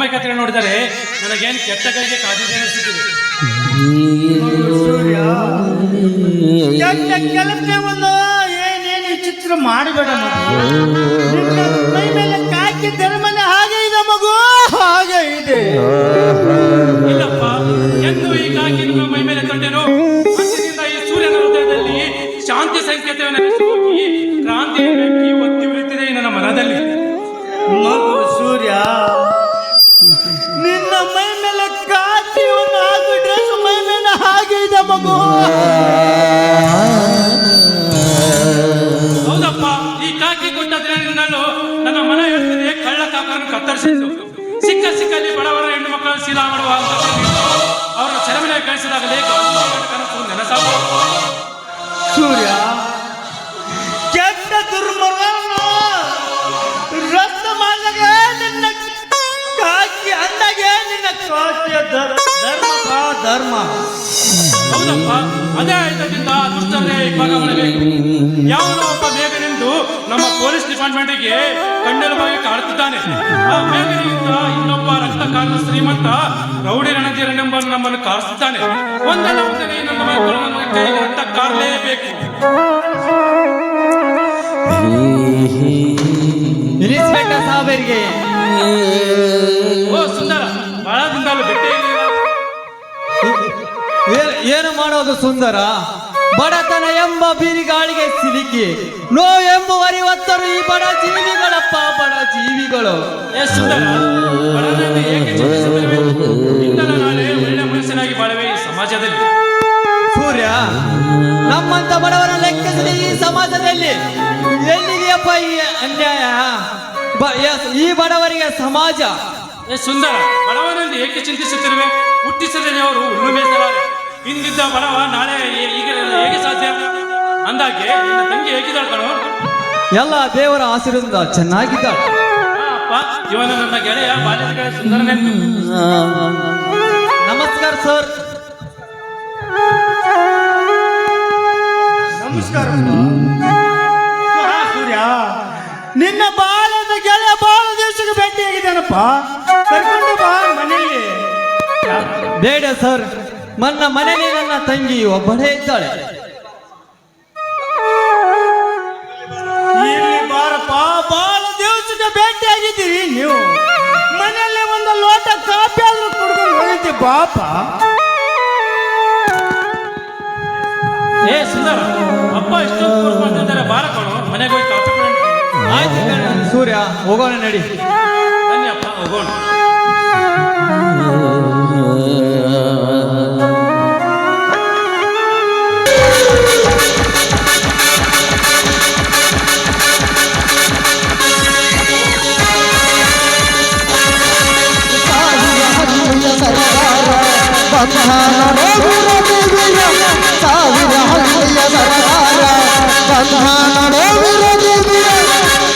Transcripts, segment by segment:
ಬೊಮ್ಮೆ ಕಥೆ ನೋಡಿದರೆ ನನಗೇನು ಕೆಟ್ಟ ಕೈಗೆ ಕಾದಿದೆ ಅನಿಸುತ್ತಿದೆ ಸೂರ್ಯ ಕೆಟ್ಟ ಕೆಲಸವನ್ನು ಏನೇನು ಚಿತ್ರ ಮಾಡಬೇಡ ಮೈ ಮೇಲೆ ಕಾಕಿ ಧರ್ಮನೆ ಹಾಗೆ ಇದೆ ಮಗು. ಹಾಗೆ ಇದೆ. ಇಲ್ಲಪ್ಪ ಎಂದು ಈ ಕಾಕಿ ನಿಮ್ಮ ಮೈ ಮೇಲೆ ತಂದೆನು ಈ ಸೂರ್ಯನ ಹೃದಯದಲ್ಲಿ ಶಾಂತಿ ಸಂಕೇತವನ್ನು ಹೋಗಿ ಹೌದಪ್ಪ, ಈ ಕಾಕಿ ಕೊಟ್ಟ ನಾನು ನನ್ನ ಮನ ಹೇಳ್ತಿದೆ ಕಳ್ಳ ಕಾಕರನ್ನು ಕತ್ತರಿಸಿದ್ದು. ಸಿಕ್ಕ ಸಿಕ್ಕಲ್ಲಿ ಬಡವರ ಹೆಣ್ಣು ಮಕ್ಕಳನ್ನು ಶೀಲ ಮಾಡುವ ಅವರ ಚರಮನೆ ಕಳಿಸಿದಾಗಲೇ ಕನಸು ಸೂರ್ಯ, ಕೆಟ್ಟ ದುರ್ಮರ ರಕ್ತ ಮಾಡಿದಾಗ ನಿನ್ನ ಕಾಕಿ ಅಂದಾಗೆ ನಿನ್ನ ಕಾಕಿಯ ಧರ್- ಧರ್ಮ ಧರ್ಮ. ಹೌದಪ್ಪ. ಅದೇ ಆಯ್ತದಿಂದ ದುಷ್ಟರೇ ಇವಾಗ ಮಾಡಬೇಕು ಯಾವನೋ ಒಬ್ಬ ಮೇಘನೆಂದು ನಮ್ಮ ಪೊಲೀಸ್ ಡಿಪಾರ್ಟ್ಮೆಂಟ್ಗೆ ಗೆ ಕಾಡುತ್ತಿದ್ದಾನೆ ಆ ಮೇಘನಿಗಿಂತ ಇನ್ನೊಬ್ಬ ರಕ್ತ ಕಾರಣ ಶ್ರೀಮಂತ ರೌಡಿ ರಣಧೀರನೆಂಬ ನಮ್ಮನ್ನು ಕಾರಿಸುತ್ತಾನೆ ಒಂದಲ್ಲ ಒಂದನೇ ನಮ್ಮ ಕೈಗೆ ರಕ್ತ ಕಾರಲೇಬೇಕು ಓ ಸುಂದರ. ಏನು ಮಾಡೋದು ಸುಂದರ? ಬಡತನ ಎಂಬ ಬಿರಿಗಾಳಿಗೆ ಸಿಲುಕಿ ಎಂಬರಿ ಅರಿವತ್ತರು ಈ ಬಡ ಜೀವಿಗಳಪ್ಪ ಬಡ ಜೀವಿಗಳು. ಸಮಾಜದಲ್ಲಿ. ಸೂರ್ಯ ನಮ್ಮಂತ ಬಡವರ ಲೆಕ್ಕಿಸಿ ಈ ಸಮಾಜದಲ್ಲಿ ಎಲ್ಲಿದೆಯಪ್ಪ ಈ ಅನ್ಯಾಯ? ಈ ಬಡವರಿಗೆ ಸಮಾಜ. ಸುಂದರ. ಬಡವರಲ್ಲಿ ಏಕೆ ಚಿಂತಿಸುತ್ತಿರುವೆ? ಹುಟ್ಟಿಸದೇ ಅವರು ಮೇಸಲಾರೆ ಇಂದಿದ್ದ ಬರವ ನಾಳೆ ಈಗ ಹೇಗೆ ಸಾಧ್ಯ? ಅಂದಾಗೆ ನಿನ್ನ ತಂಗಿ ಹೇಗಿದ್ದಾಳು ಕಣೋ? ಎಲ್ಲ ದೇವರ ಆಶೀರ್ವಾದ ಚೆನ್ನಾಗಿದ್ದ ಅಪ್ಪ ಇವನು ನನ್ನ ಗೆಳೆಯ ಬಾಲ್ಯದ ಗೆಳೆಯ ಸುಂದರನೆಂದು ನಮಸ್ಕಾರ ಸರ್. ನಮಸ್ಕಾರ. ಸೂರ್ಯ. ನಿನ್ನ ಬಾಲದ ಗೆಳೆಯ ಬಾಳ ದಿವಸಕ್ಕೆ ಭೇಟಿಯಾಗಿದ್ದೇನಪ್ಪ? ಕರ್ಕೊಂಡು ಬಾ ಮನೆಯಲ್ಲಿ ಬೇಡ ಸರ್. ನನ್ನ ಮನೆಯಲ್ಲಿ ನನ್ನ ತಂಗಿ ಒಬ್ಬಳೇ ಇದ್ದಾಳೆ. ಬಾಳ ದಿವಸಕ್ಕೆ ಭೇಟಿಯಾಗಿದ್ದೀರಿ ನೀವು. ಮನೆಯಲ್ಲಿ ಒಂದು ಲೋಟ ಕಾಫಿ ಆದ್ರೂ ಕುಡ್ಕೊಂಡು ಹೋಗಿದ್ದೆ ಪಾಪ ಏ ಸುಂದರ ಅಪ್ಪ ಇಷ್ಟೊಂದು ದೂರ ಮಾಡ್ತಿದ್ದಾರೆ? ಬಾರ ಕಣೋ ಮನೆಗೆ ಹೋಗಿ ಕಾಫಿ ಆಯ್ತು ಸೂರ್ಯ ಹೋಗೋಣ ನಡಿ. ಬನ್ನಿ ಅಪ್ಪ ಹೋಗೋಣ.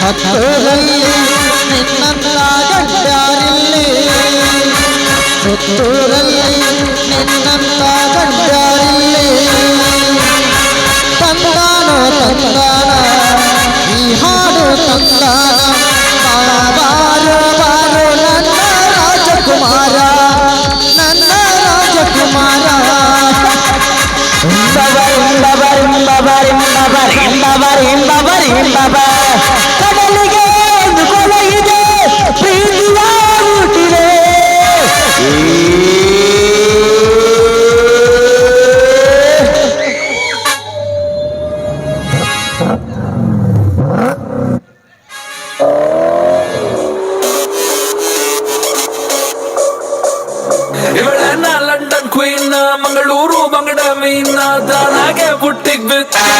ಹತ್ತರಲ್ಲಿ ನಿನ್ನಂತ ಗಡ್ಡಾರಿಲ್ಲಿ ಸುತ್ತೂರಲ್ಲಿ ನಿನ್ನಂತ ಗಡ್ಡಾರಿಲ್ಲಿ ತಂದಾನೋ ತಂದಾನ ಈ ಹಾಡು ತಂದಾನ would take this.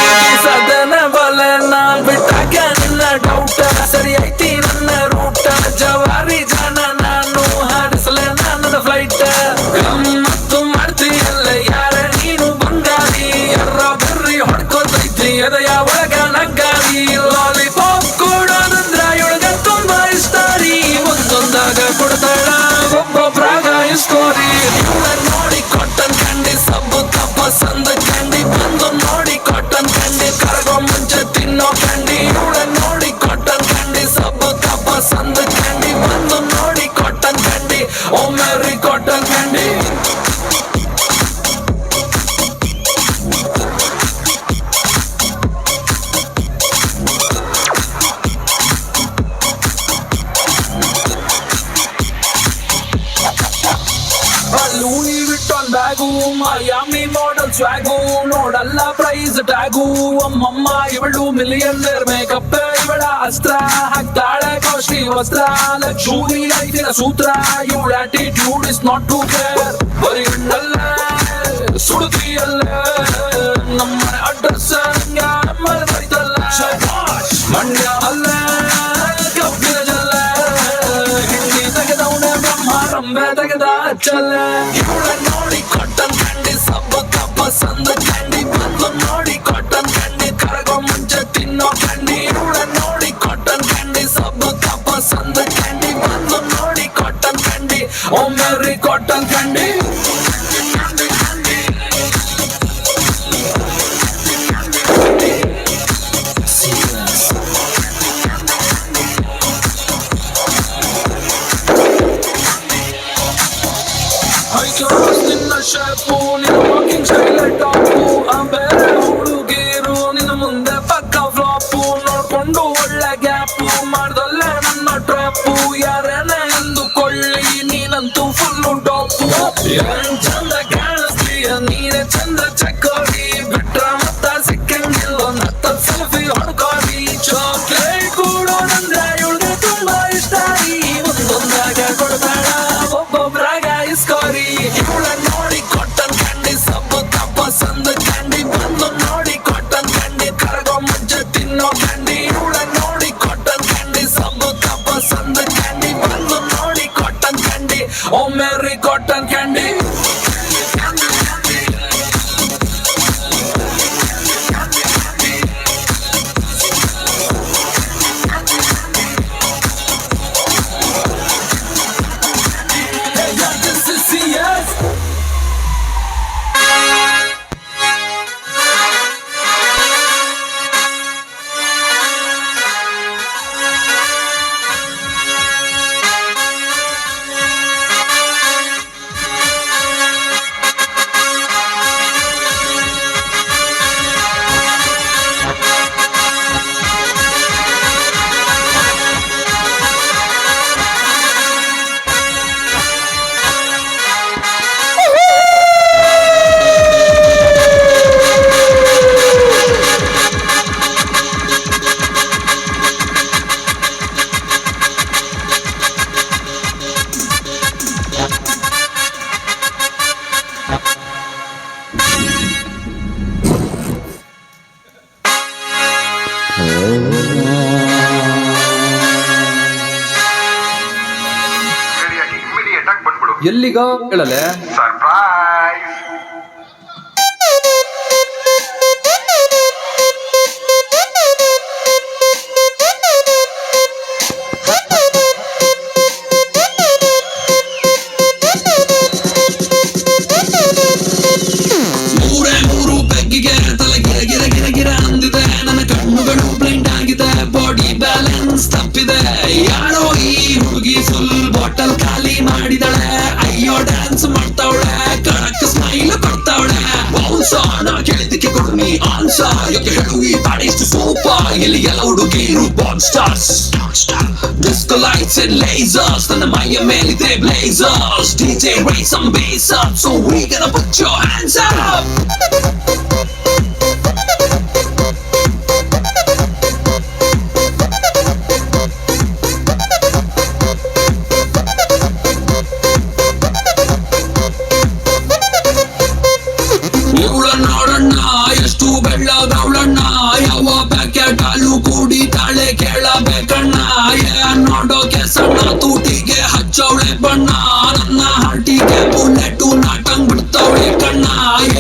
ಮಯಾಮಿ model swag ನೋಡಲ್ಲ ಪ್ರೈಸ್ ಟ್ಯಾಗು ಅಮ್ಮಮ್ಮ, ಇವಳು ಮಿಲಿಯನ್ ಮೇಕಪ್ ಇವಳ ಅಸ್ತ್ರ ಹಾಕ್ತಾಳೆ ಕಾಸ್ಟ್ಲಿ ವಸ್ತ್ರ. ಲಕ್ಷ್ಮಿ ಐದಿನ ಸೂತ್ರ, ಇವಳ attitude is not to care ಬರೀ ಹಣ್ಣಲ್ಲ ಸುಡುತ್ರಿಯಲ್ಲ ನಮ್ಮ ಅಡ್ರೆಸ್ ಮರೆತಲ್ಲ ಮಂಡ್ಯ ಅಲ್ಲ, ಕಬ್ಬಿನ ಜಲ್ಲ ಹಿಂದಿ ತೆಗೆದವನ ರಂಬೆ ತೆಗೆದ ಚಲ ಇವಳ ನೋಡಿ ఓ మేరీ కాటన్ కండి. Yeah. ಎಲ್ಲಿಗ ಹೇಳಲೆ You can heavy bodies to super. Yelly yellow to gain monsters. Disco lights and lasers. Then the Maya Melly they blazers. DJ raise some bass up. So we gonna put your hands up. Packet ಹಾಲು ಕುಡಿತಾಳೆ ಕೇಳಬೇಕಣ್ಣ ಏನ್ ನೋಡೋಕೆ ಸಣ್ಣ ತೂಟಿಗೆ ಹಚ್ಚವಳೆ ಬಣ್ಣ ನನ್ನ ಹಾಟಿಗೆ bullet ನಾಟಂಗ್ ಬಿಡ್ತಾವಳೆ ಕಣ್ಣ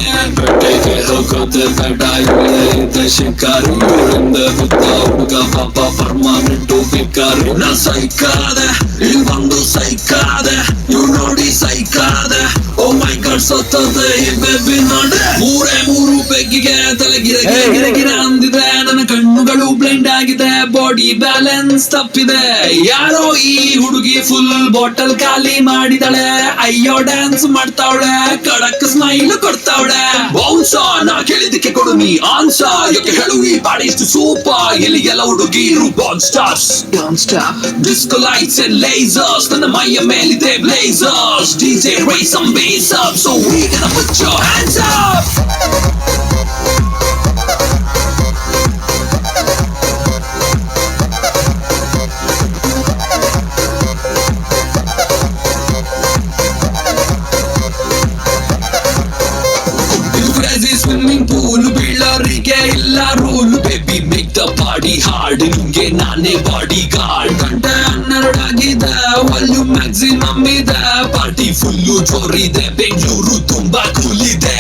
ಏನ್ ಬೆಟ್ಟೆಗೆ ಹೋಗೋದೆ ಬೇಡ ಇಲ್ಲೇ ಇದೆ ಶಿಕಾರಿ ಇವಳಿಂದ ಗೊತ್ತ ಹುಡುಗ ಪಾಪ ಪರ್ಮಾನೆಂಟು ಬೇಕಾರಿ ನಾ ಸೈಕಾದೆ ಇಲ್ಲಿ ಬಂದು ಸೈಕಾದೆ ಇವ್ ನೋಡಿ ಸೈಕಾದೆ ಓ ಮೈ ಗಾಡ್ ಸತ್ತದೆ ಈ ಬೇಬಿ ನೋಡೆ ಮೂರೇ ಮೂರು ಬೆಗ್ಗಿಗೆ ತಲೆ ಗಿರ ಗಿರ ಗಿರ ಗಿರ ಅಂದಿದೆ ಬ್ಲೈಂಡ್ ಆಗಿದೆ ಬಾಡಿ ಬ್ಯಾಲೆನ್ಸ್ ತಪ್ಪಿದೆ. ಯಾರೋ ಈ ಹುಡುಗಿ ಫುಲ್ ಬಾಟಲ್ ಖಾಲಿ ಮಾಡಿದಳೆ, ಅಯ್ಯೋ ಡ್ಯಾನ್ಸ್ ಮಾಡ್ತಾವಳೆ ಕಡಕ್ ಸ್ಮೈಲ್ ಕೊಡ್ತಾವಳೆ. ಬೌನ್ಸ ನಾ ಕೇಳಿದಕ್ಕೆ ಕೊಡು ನೀ ಆನ್ಸ ಯಾಕೆ ಹೇಳು ಈ ಬಾಡಿ ಇಷ್ಟು ಸೂಪರ್ ಇಲ್ಲಿ ಎಲ್ಲ ಹುಡುಗಿ ಬಾನ್ stars don star disco lights and lasers ನನ್ನ ಮೈಯ ಮೇಲಿದೆ blazers DJ raise some bass up we gonna put your hands up. ಇದು Gorilla roll, baby, make the party hard. ನಿಮ್ಗೆ ನಾನೇ ಬಾಡಿಗಾರ್ಡ್ ಗಂಟೆ ಹನ್ನೆರಡಾಗಿದೆ ವಾಲ್ಯೂಮ್ ಮ್ಯಾಕ್ಸಿಮಮ್ ಇದೆ ಪಾರ್ಟಿ ಫುಲ್ಲು ಜೋರಿದೆ ಬೆಂಗಳೂರು ತುಂಬಾ ಕೂಲಿದೆ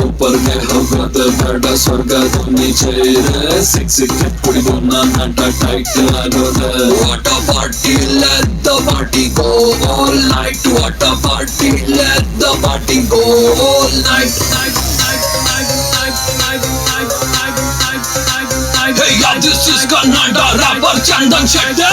ऊपर में होगा तो बड़ा स्वर्ग तो नीचे रे सिक्स सिक्स पुड़ी बोना नाटा टाइट लागो रे what a party let the party go all night what a party let the party go all night night Herkes çizgin nerede rapper kendin çekti